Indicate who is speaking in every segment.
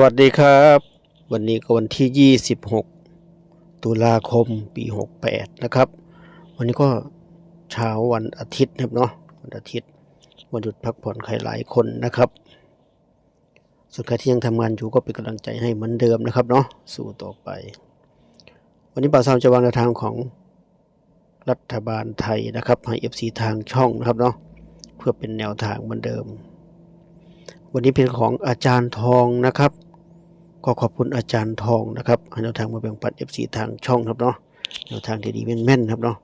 Speaker 1: วัสดีครับ วันนี้ก็วันที่ 26 ตุลาคมปี 68 นะครับ วันนี้ก็เช้าวันอาทิตย์นะครับเนาะวันอาทิตย์วันหยุดพักผ่อนใครหลายคนนะครับส่วนใครที่ยังทำงานอยู่ก็เป็นกำลังใจให้เหมือนเดิมนะครับเนาะสู้ต่อไป วันนี้บ่าวสาวจะวางแนวทางของรัฐบาลไทยนะครับให้ FC ทางช่องนะครับเนาะเพื่อเป็นแนวทางเหมือนเดิมวันนี้เป็นของอาจารย์ทองนะครับ ก็ขอบคุณอาจารย์ทองนะครับให้แนวทางมาแบ่งปัน FC ทางช่องครับเนาะแนวทางดีๆแม่นๆครับเนาะ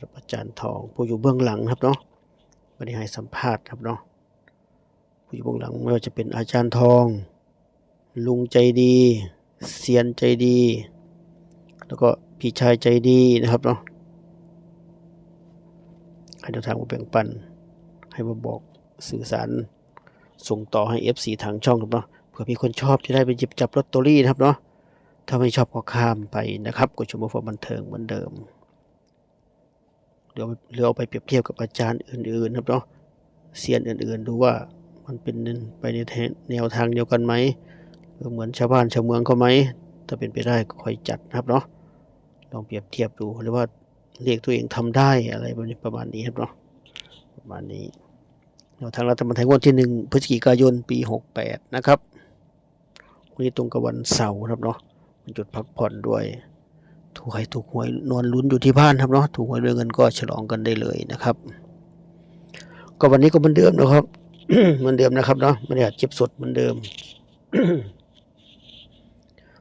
Speaker 1: รับอาจารย์ทองผู้อยู่เบื้องหลังครับเนาะวันนี้ให้สัมภาษณ์ครับเนาะผู้อยู่เบื้องหลังไม่ว่าจะเป็นอาจารย์ทอง ลุงใจดีเซียนใจดี แล้วก็พี่ชายใจดีนะครับเนาะให้แนวทางมาแบ่งปันให้มาบอกสื่อสารส่งต่อให้ FC ทางช่องครับเนาะ เผื่อมีคนชอบจะได้ไปหยิบจับลอตเตอรี่นะครับเนาะถ้าไม่ชอบก็ข้ามไปนะครับกดชมฟอบันเทิงเหมือนเดิมเดี๋ยวเรือเอาไปเปรียบเทียบกับอาจารย์อื่นๆนะครับเนาะเซียนอื่นๆ ดูว่ามันเป็นไปในแนวทางเดียวกันไหมหรือเหมือนชาวบ้านชาวเมืองเขาไหมถ้าเป็นไปได้ก็ค่อยจัดนะครับเนาะลองเปรียบเทียบดูหรือว่าเรียกตัวเองทำได้อะไรแบบนี้ประมาณนี้ครับเนาะประมาณนี้แนวทางรัฐบาลไทยงวดที่หนึ่งพฤศจิกายนปีหกแปดนะครับ วันนี้ตรงกับวันเสาร์ครับเนาะวันหยุดพักผ่อนด้วยถูกใครถูกหวยนอนลุ้นอยู่ที่บ้านครับเนาะถูกหวยด้วยเงินก็ฉลองกันได้เลยนะครับ ก็วันนี้ก็เหมือนเดิมนะครับเหมือนเดิมนะครับเนาะไม่ได้อัดคลิปสดเหมือนเดิม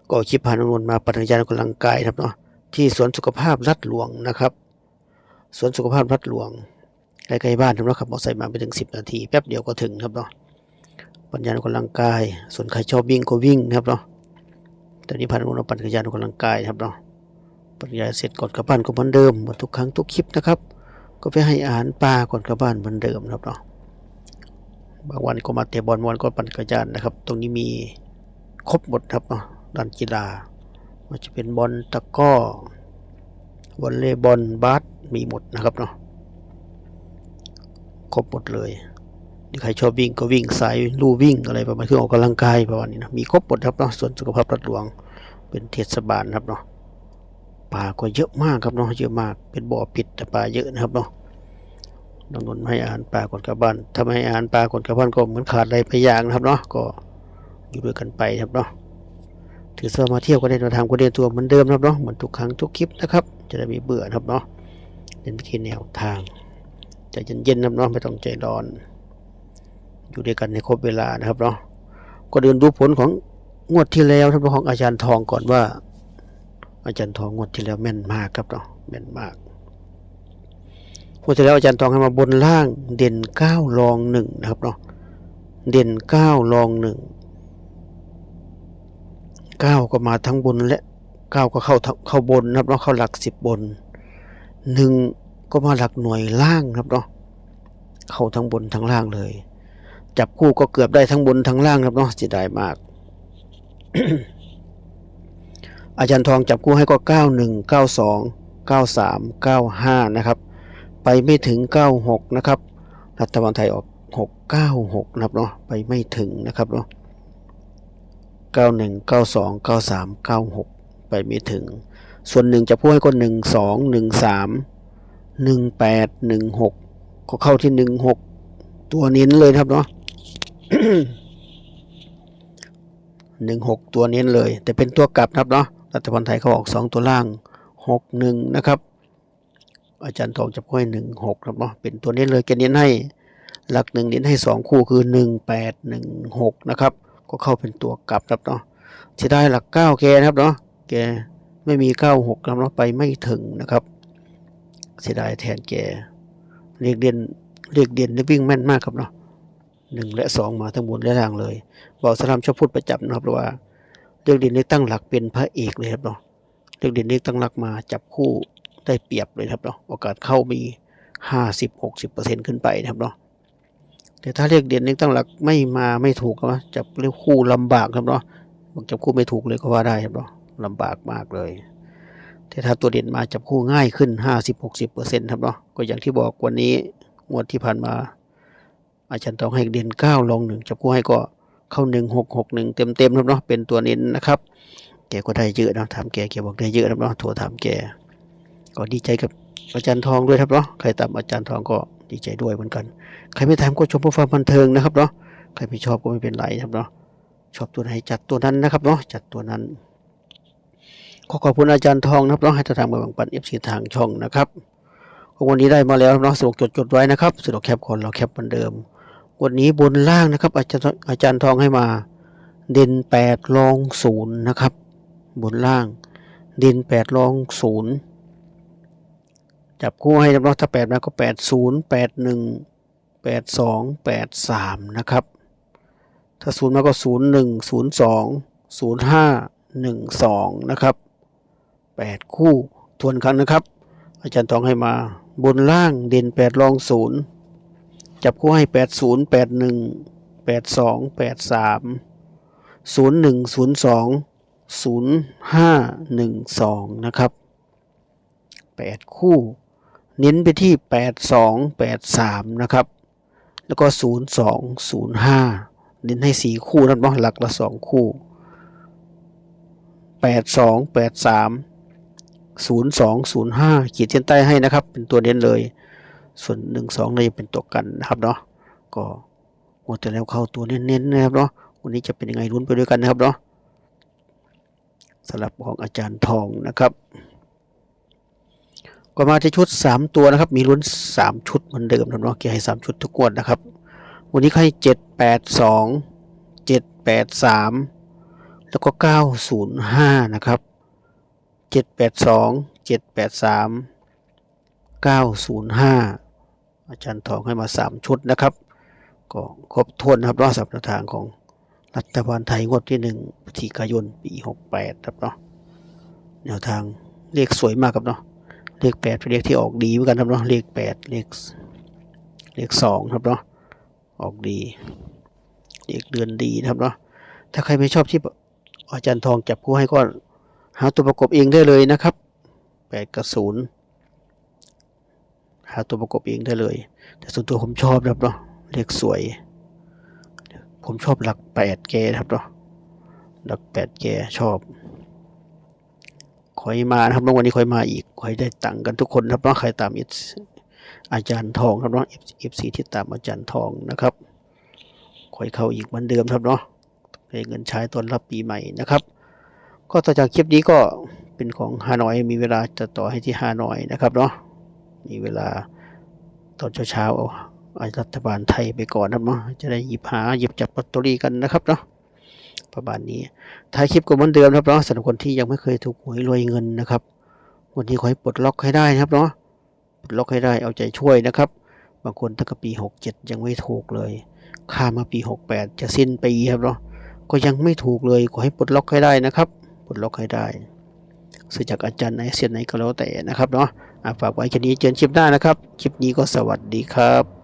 Speaker 1: ก็คลิปผ่านนวนมาปัจจัยกำลังกายครับเนาะที่สวนสุขภาพรัดหลวงนะครับสวนสุขภาพรัดหลวงใกล้ๆบ้านครับเนาะขับมอเตอร์ไซค์มาไม่ถึง 10 นาที แป๊บเดียวก็ถึงครับเนาะ ปัญญาออกกำลังกาย ส่วนใครชอบวิ่งก็วิ่งนะครับเนาะตอนนี้พานุเรปั่นจักรยานออกกำลังกายครับเนาะปั่นจักรยานเสร็จก่อนกลับบ้านก็เหมือนเดิมเหมือนทุกครั้งทุกคลิปนะครับ ก็ไปให้อาหารปลาก่อนกลับบ้านเหมือนเดิมนะครับเนาะบางวันก็มาเตะบอลวันก็ปั่นจักรยานนะครับ ตรงนี้มีครบหมดครับเนาะด้านกีฬาว่าจะเป็นบอลตะก้อวอลเลย์บอลบาสมีหมดนะครับเนาะครบหมดเลย ใครชอบวิ่งก็วิ่งสายลู่วิ่งอะไรประมาณคือออกกำลังกายประมาณนี้นะมีครบหมดครับเนาะส่วนสุขภาพรัฐหลวงเป็นเทศบาลครับเนาะปลาก็เยอะมากครับเนาะเยอะมากเป็นบ่อปิดแต่ปลาเยอะนะครับเนาะน้องนนท์ให้อาหารปลาก่อนกลับบ้านถ้าไม่ให้อาหารปลาก่อนกลับบ้านก็เหมือนขาดอะไรไปอย่างนะครับเนาะก็อยู่ด้วยกันไปครับเนาะถือเสื้อมาเที่ยวก็ได้มาทางก็เดินตัวเหมือนเดิมครับเนาะเหมือนทุกครั้งทุกคลิปนะครับ จะได้มีเบื่อครับเนาะเป็นวิธีแนวทางใจเย็นๆนครับเนาะไม่ต้องใจร้อน อยู่ด้วยกันในครบเวลานะครับเนาะก็เดินดูผลของงวดที่แล้วท่านของอาจารย์ทองก่อนว่า อาจารย์ทองงวดที่แล้วแม่นมากครับเนาะแม่นมากงวดที่แล้วอาจารย์ทองให้มาบนล่างเด่นเก้ารองหนึ่งนะครับเนาะเด่นเก้ารองหนึ่งเก้าก็มาทั้งบนและเก้าก็เข้าเข้าบนนะครับเนาะเข้าหลักสิบบนหนึ่งก็มาหลักหน่วยล่างครับเนาะเข้าทั้งบนทั้งล่างเลย จับคู่ก็เกือบได้ทั้งบนทั้งล่างครับเนาะเสียดายมาก อาจารย์ทองจับคู่ให้ก็ 91 92 93 95 นะครับ ไปไม่ถึง 96 นะครับ รัฐบาลไทยออก 696 นะครับเนาะไปไม่ถึงนะครับเนาะ91 92 93 96 ไปไม่ถึง ส่วนหนึ่งจะพูดให้ก็หนึ่งสองหนึ่งสามหนึ่งแปดหนึ่งหกก็เข้าที่หนึ่งหกตัวเน้นเลยครับเนาะ หนึ่งหกตัวเน้นเลย แต่เป็นตัวกลับนะครับเนาะรัฐบาลไทยเขาออกสองตัวล่างหกหนึ่งนะครับ อาจารย์ทองจะพูดให้หนึ่งหกครับเนาะเป็นตัวเน้นเลยแกเน้นให้หลักหนึ่งเน้นให้สองคู่คือหนึ่งแปดหนึ่งหกนะครับ ก็เข้าเป็นตัวกลับครับเนาะจะได้หลักเก้าแกนะครับเนาะแกไม่มีเก้าหกครับเนาะไปไม่ถึงนะครับเสียดายแทนแกเรียกเด่นเรียกเด่นได้วิ่งแม่นมากครับเนาะ หนึ่งและสองมาทั้งบนและล่างเลยบอกสลามชอบพูดประจำนะครับว่าเรียกเด่นนี้ตั้งหลักเป็นพระเอกเลยครับเนาะเรียกเด่นนี้ตั้งหลักมาจับคู่ได้เปรียบเลยครับเนาะโอกาสเข้ามีห้าสิบหกสิบเปอร์เซ็นต์ขึ้นไปนะครับเนาะแต่ถ้าเรียกเด่นนี้ตั้งหลักไม่มาไม่ถูกก็จับเรียกคู่ลำบากครับเนาะบอกจับคู่ไม่ถูกเลยก็ว่าได้ครับเนาะลำบากมากเลย แต่ถ้าตัวเด่นมาจับคู่ง่ายขึ้น50-60%ครับเนาะก็อย่างที่บอกวันนี้งวดที่ผ่านมา อาจารย์ต้องให้เด่น9ลงหนึ่งจับคู่ให้ก็เข้าหนึ่งหกหกหนึ่งเต็มเต็มๆครับเนาะเป็นตัวเน้นนะครับ แกก็ได้เยอะนะถามแกแกบอกได้เยอะครับเนาะโทรถามแก ก็ดีใจกับอาจารย์ทองด้วยครับเนาะใครตามอาจารย์ทองก็ดีใจด้วยเหมือนกัน ใครไม่ตามก็ชมเพื่อความบันเทิงนะครับเนาะใครไม่ชอบก็ไม่เป็นไรครับเนาะชอบตัวไหนจัดตัวนั้นนะครับเนาะจัดตัวนั้นขอขอบคุณอาจารย์ทองนะครับเนาะให้ทางเมืองปันเอฟซีทางช่องนะครับวันนี้ได้มาแล้วเนาะสรุปจดจดไว้นะครับสรุปแคปคนเราแคปเหมือนเดิม วันนี้บนล่างนะครับ อาจารย์อาจารย์ทองให้มา เด่นแปดรองศูนย์นะครับ บนล่าง เด่นแปดรองศูนย์จับคู่ให้นะครับเนถ้าแปดมาก็แปดศูนย์แปดหนึ่งแปดสองแปดสามนะครับ ถ้าศูนย์มาก็ศูนย์หนึ่งศูนย์สองศูนย์ห้าหนึ่งสองนะครับแปดคู่ทวนครั้งนะครับ อาจารย์ทองให้มาบนล่างเด่นแปดรองศูนย์ จับคู่ให้แปดศูนย์แปดหนึ่งแปดสองแปดสามศูนย์หนึ่งศูนย์สองศูนย์ห้าหนึ่งสองนะครับแปดคู่ เน้นไปที่แปดสองแปดสามนะครับ แล้วก็ศูนย์สองศูนย์ห้าเน้นให้สี่คู่นะเนาะหลักละสองคู่แปดสองแปดสามศูนย์สองศูนย์ห้าขีดเส้นใต้ให้นะครับ เป็นตัวเน้นเลย ส่วนหนึ่งสองเลยเป็นตัวกันนะครับเนาะก็หมดแต่แล้วเข้าตัวเน้นๆนะครับเนาะวันนี้จะเป็นยังไงลุ้นไปด้วยกันนะครับเนาะสำหรับของอาจารย์ทองนะครับก็มาที่ชุด 3 ตัวนะครับ มีลุ้น 3 ชุดเหมือนเดิมนะเนาะเกี่ยให้ 3 ชุดทุกงวดนะครับ วันนี้ให้ 7 8 2 7 8 3 แล้วก็ 905 นะครับ 7 8 2 7 8 3 905 อาจารย์ทองให้มา 3 ชุดนะครับก็ครบถ้วนนะครับรอบสัปดาห์ทางของรัฐบาลไทยงวดที่1พฤศจิกายนปี68ครับเนาะแนวทางเลขสวยมากครับเนาะเลขแปดเป็นเลขที่ออกดีเหมือนกันครับเนาะเลขแปดเลขเลขสองครับเนาะออกดีเลขเดือนดีนะครับเนาะถ้าใครไม่ชอบที่อาจารย์ทองจับคู่ให้ก็หาตัวประกบเองได้เลยนะครับแปดกับศูน หาตัวประกบเองได้เลย แต่ส่วนตัวผมชอบนะครับเนาะเลขสวย ผมชอบหลักแปดแกนะครับเนาะหลักแปดแกชอบคอยมานะครับแล้ววันนี้คอยมาอีกคอยได้ตังค์กันทุกคนนะครับเนาะใครตามอาจารย์ทองครับเนาะเอฟซีที่ตามอาจารย์ทองนะครับคอยเข้าอีกเหมือนเดิมครับเนาะได้เงินใช้ตอนรับปีใหม่นะครับ ก็ต่อจากคลิปนี้ก็เป็นของฮานอยมีเวลาจะต่อให้ที่ฮานอยนะครับเนาะ มีเวลาตอนเช้าๆเอาเอารัฐบาลไทยไปก่อนนะครับเนาะจะได้หยิบหาหยิบจับลอตเตอรี่กันนะครับเนาะประมาณนี้ท้ายคลิปก็เหมือนเดิมครับเนาะสำหรับคนที่ยังไม่เคยถูกหวยรวยเงินนะครับวันนี้ขอให้ปลดล็อกให้ได้นะครับเนาะปลดล็อกให้ได้เอาใจช่วยนะครับ บางคนตั้งแต่ปี 67 ยังไม่ถูกเลยข้ามาปี 68 จะสิ้นปีครับเนาะก็ยังไม่ถูกเลยขอให้ปลดล็อกให้ได้นะครับปลดล็อกให้ได้ซื้อจากอาจารย์ไหนเสียนไหนก็แล้วแต่นะครับเนาะ ฝากไว้แค่นี้เจอกันคลิปหน้านะครับ คลิปนี้ก็สวัสดีครับ